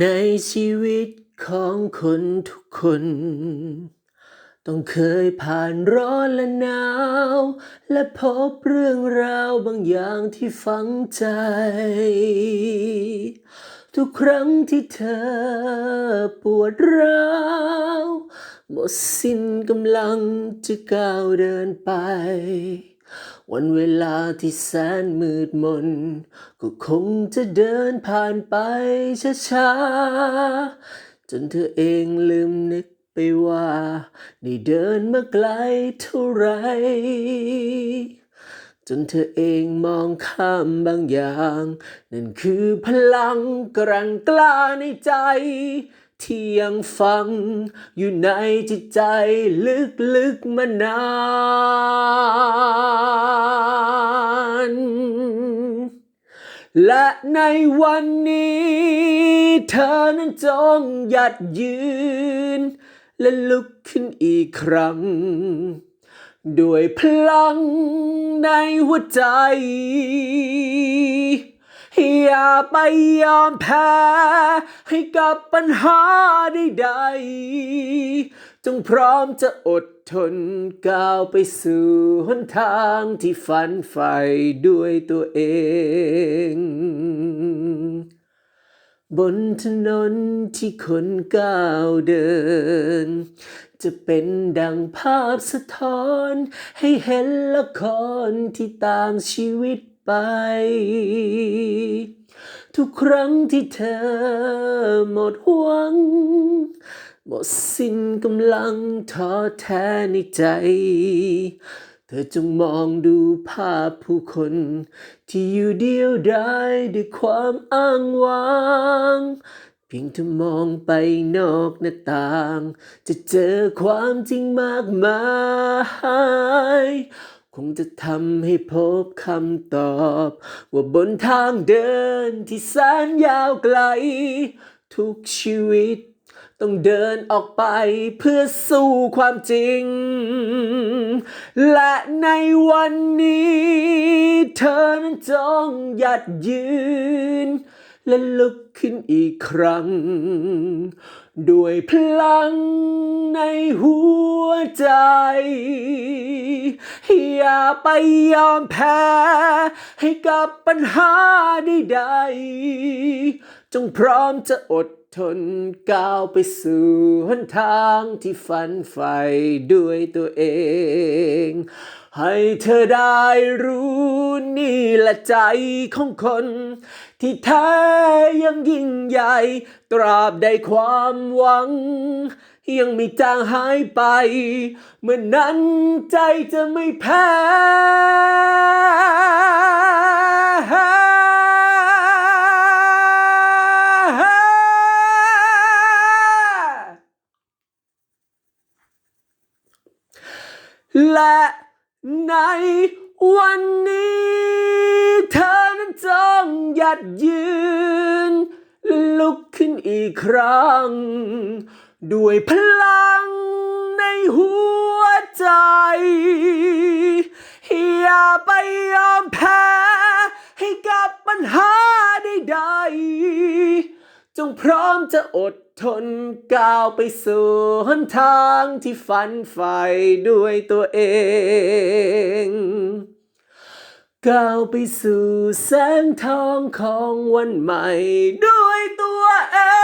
ในชีวิตของคนทุกคน ต้องเคยผ่านร้อนและหนาว และพบเรื่องราวบางอย่างที่ฝังใจ ทุกครั้งที่เธอปวดร้าวหมดสิ้นกำลังจะก้าวเดินไป วันเวลาที่แสนมืดมน ก็คงจะเดินผ่านไปช้าๆ จนเธอเองลืมนึกไปว่าได้เดินมาไกลเท่าไร จนเธอเองมองข้ามบางอย่าง นั่นคือพลังกรันกล้าในใจ ที่ยังฝังอยู่ในจิตใจลึกๆมานาน และในวันนี้ เธอนั้นจงหยัดยืน และลุกขึ้นอีกครั้ง ด้วยพลังในหัวใจ อย่าไปยอมแพ้ให้กับปัญหาใดๆจงพร้อมจะอดทนก้าวไปสู่หนทางที่ฝันใฝ่ด้วยตัวเอง บนถนนที่คนก้าวเดิน จะเป็นดังภาพสะท้อน ให้เห็นละครที่ต่างชีวิต ไป ทุกครั้งที่เธอหมดหวัง หมดสิ้นกำลังท้อแท้ในใจ เธอจงมองดูภาพผู้คน ที่อยู่เดียวดายด้วยความอ้างว้างเพียงเธอมองไปนอกหน้าต่าง จะเจอความจริงมากมาย คงจะทำให้พบคำตอบ ว่าบนทางเดินที่แสนยาวไกล ทุกชีวิต ต้องเดินออกไปเพื่อสู้ความจริง และในวันนี้ เธอนั้นจงหยัดยืน และลุกขึ้นอีกครั้ง ด้วยพลังในหัวใจ อย่าไปยอมแพ้ ให้กับปัญหาใดๆจงพร้อมจะอด ทนก้าวไปสู่หนทางที่ฝันใฝ่ด้วยตัวเอง ให้เธอได้รู้นี่แหละใจของคน ที่แท้ยังยิ่งใหญ่ ตราบใดความหวัง ยังไม่จางหายไป เมื่อนั้นใจจะไม่แพ้ และในวันนี้เธอนั้นจงหยัดยืน ลุกขึ้นอีกครั้ง ด้วยพลังในหัวใจ อย่าไปยอมแพ้ ให้กับปัญหาใดๆจงพร้อมจะอด ทนก้าวไปสู่หนทางที่ฝันใฝ่ด้วยตัวเอง ก้าวไปสู่แสงทองของวันใหม่ด้วยตัวเอง